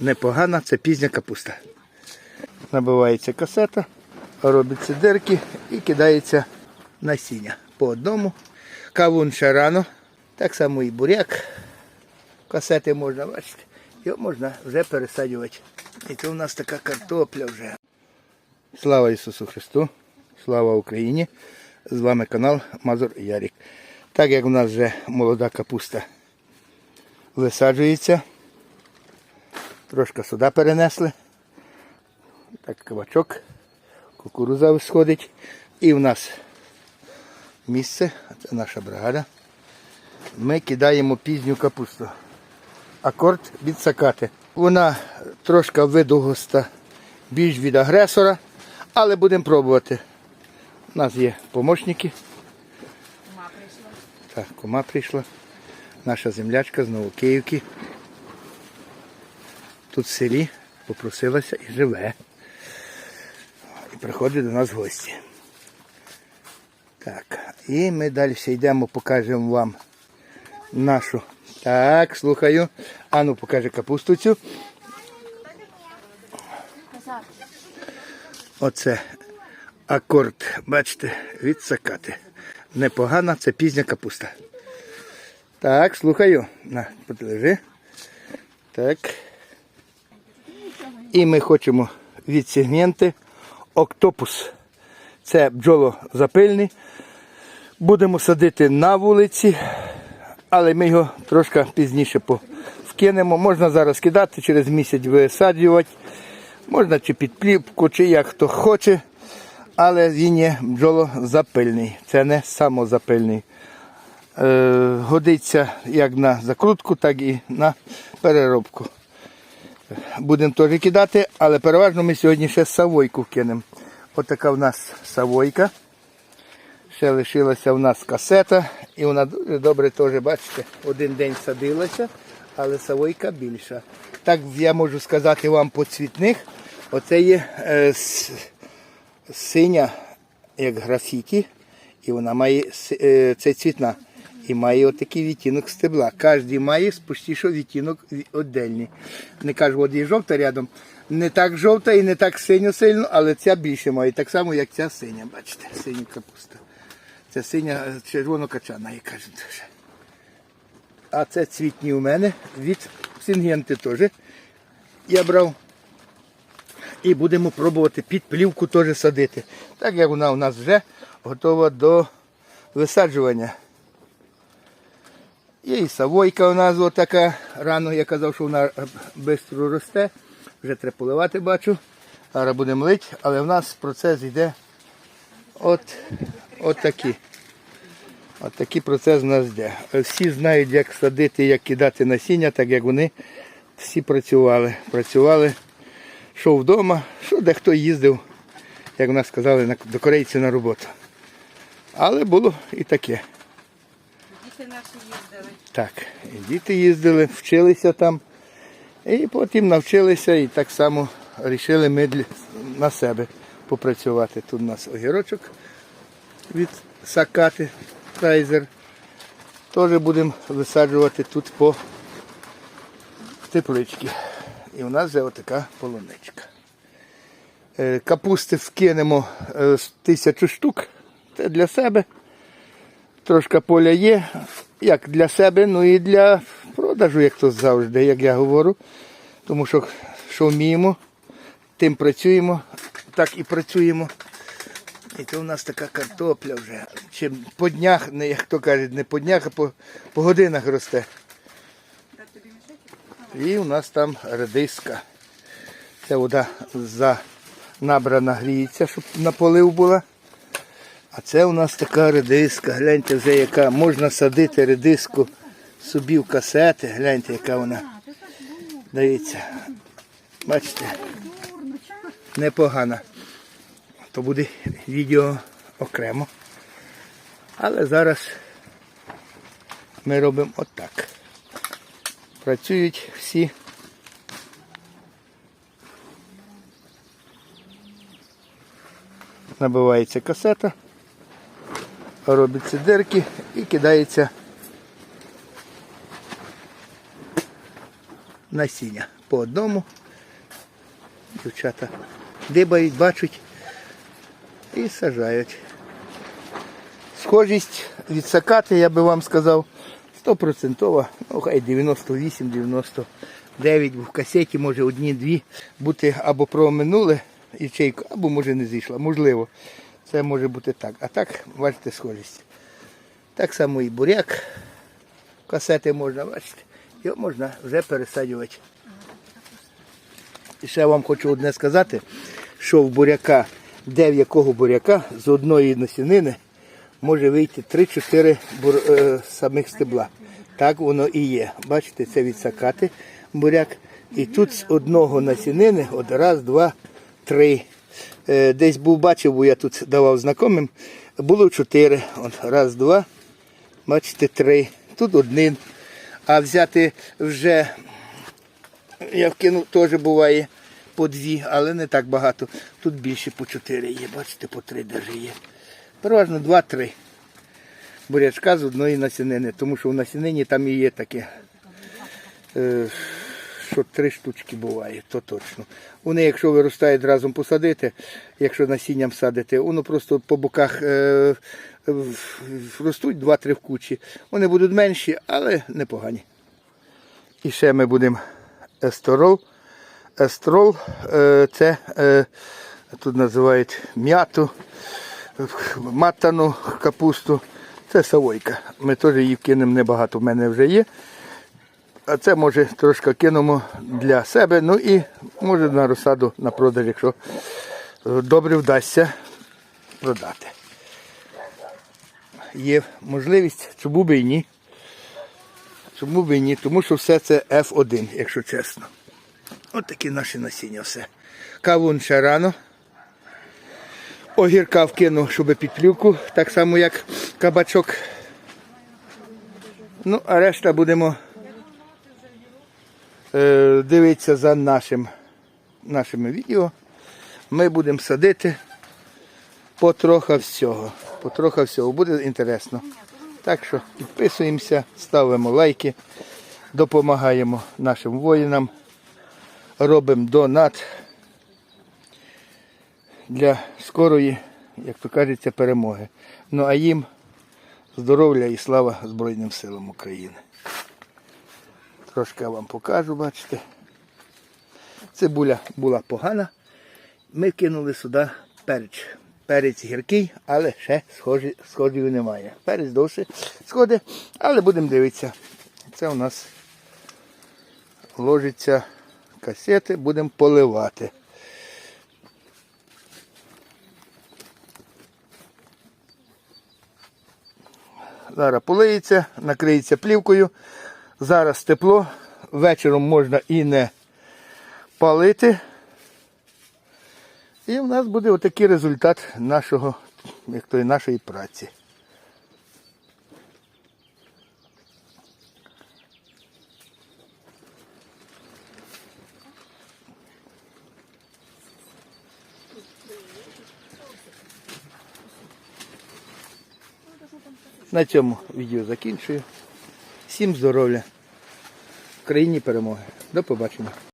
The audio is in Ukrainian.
непогана, це пізня капуста. Набивається касета, робиться дирки і кидається насіння по одному. Кавун ще рано, так само і буряк. Касети можна, бачите, його можна вже пересаджувати. І це у нас така картопля вже. Слава Ісусу Христу! Слава Україні! З вами канал Мазур Ярік. Так як у нас вже молода капуста висаджується, трошки сюди перенесли. Так, кабачок, кукуруза сходить. І в нас місце, це наша бригада. Ми кидаємо пізню капусту. Акорд від сакати. Вона трошки видогоста більш від агресора, але будемо пробувати. У нас є помощники. Кума прийшла. Так, кума прийшла. Наша землячка з Новокиївки. Тут в селі попросилася і живе. І приходить до нас в гості. Так, і ми далі йдемо, покажемо вам нашу. Так, слухаю. Ану, покаже капусту цю. Оце акорд, бачите, від сакати. Непогана, це пізня капуста. Так, слухаю. На, подлежи. Так. І ми хочемо від сегменти октопус. Це бджолозапильний. Будемо садити на вулиці, але ми його трошки пізніше вкинемо. Можна зараз кидати, через місяць висаджувати. Можна чи під плівку, чи як хто хоче. Але він є бджолозапильний. Це не самозапильний. Е, годиться як на закрутку, так і на переробку. Будемо теж кидати, але переважно ми сьогодні ще савойку кинемо. Отака в нас савойка. Ще лишилася в нас касета, і вона добре теж, бачите, один день садилася, але савойка більша. Так я можу сказати вам по цвітних. Оце є е, с- синя, як графіті, і вона має е, це цвітна. І має отакий відтінок стебла. Кожен має що відтінок віддільний. Не кажу, от є жовта рядом. Не так жовта і не так синьо сильно, але ця більше має. Так само, як ця синя, бачите, синя капуста. Це синя е, червонокачана, як кажуть. вже. А це цвітні у мене від сингенти теж. Я брав. І будемо пробувати під плівку теж садити. Так як вона у нас вже готова до висаджування. І савойка у нас отака. Рано я казав, що вона швидко росте. Вже треба поливати, бачу. Зараз будемо лити, але в нас процес йде от, от такий. От такий процес у нас йде. Всі знають, як садити, як кидати насіння, так як вони всі працювали. Працювали, що вдома, що дехто їздив, як в нас сказали, до корейців на роботу. Але було і таке. Діти наші їздили. Так, і діти їздили, вчилися там. І потім навчилися і так само вирішили ми на себе попрацювати. Тут у нас огірочок від сакати, кайзер. Теж будемо висаджувати тут по тепличці. І у нас вже отака полуничка. Е, Капусти вкинемо е, тисячу штук. Це для себе. Трошки поля є, як для себе, ну і для продажу, як то завжди, як я говорю. Тому що що вміємо, тим працюємо, так і працюємо. І це у нас така картопля вже. Чи по днях, не, як то кажуть, не по днях, а по, по годинах росте. І у нас там редиска. Це вода за набрана гріється, щоб на полив була. А це у нас така редиска. Гляньте вже яка. Можна садити редиску собі в касети. Гляньте, яка вона. Дивіться. Бачите? Непогана. То буде відео окремо. Але зараз ми робимо отак. Працюють всі. Набивається касета, робиться дирки і кидається насіння по одному. Дівчата дибають, бачать і сажають. Схожість від сакати, я би вам сказав, 100%, ну хай 98-99, бо в касеті може одні-дві бути або проминули ячейку, або може не зійшла. Можливо, це може бути так. А так, бачите, схожість. Так само і буряк. Касети можна, бачите, його можна вже пересаджувати. І ще вам хочу одне сказати, що в буряка, де в якого буряка з одної насінини може вийти 3-4 бур... е, самих стебла. Так воно і є. Бачите, це відсакати буряк. І тут з одного насінини, от раз, два, три. Е, десь був бачив, бо я тут давав знайомим, було чотири. От раз, два, бачите, три. Тут один. А взяти вже я вкинув, теж буває по дві, але не так багато. Тут більше по чотири є, бачите, по три навіть є. Переважно два-три бурячка з одної насінини, тому що в насінині там і є таке, е, що три штучки буває, то точно. Вони, якщо виростають разом посадити, якщо насінням садити, воно просто по боках е, ростуть два-три в кучі. Вони будуть менші, але непогані. І ще ми будемо есторол. Естрол е, це е, тут називають м'яту, матану капусту. Це савойка. Ми теж її кинемо небагато, в мене вже є. А це може трошки кинемо для себе, ну і може на розсаду на продаж, якщо е, добре вдасться продати. Є можливість, чому би і ні. Чому б і ні? Тому що все це F1, якщо чесно. От такі наші насіння все. Кавун ще рано. Огірка вкинув, щоб під плівку, так само як кабачок. Ну, а решта будемо дивитися за нашим, нашими відео. Ми будемо садити потроха всього. Потроха всього. Буде інтересно. Так що підписуємося, ставимо лайки, допомагаємо нашим воїнам, робимо донат для скорої, як то кажеться, перемоги. Ну а їм здоров'я і слава Збройним силам України. Трошки я вам покажу, бачите. Цибуля була погана. Ми кинули сюди перець. Перець гіркий, але ще схожі, сходів немає. Перець довше сходить, але будемо дивитися. Це у нас ложиться касети, будемо поливати. Зараз полиється, накриється плівкою. Зараз тепло. Вечором можна і не палити. І в нас буде отакий результат нашого, як то і нашої праці. На цьому відео закінчую. Всім здоров'я. В країні перемоги. До побачення.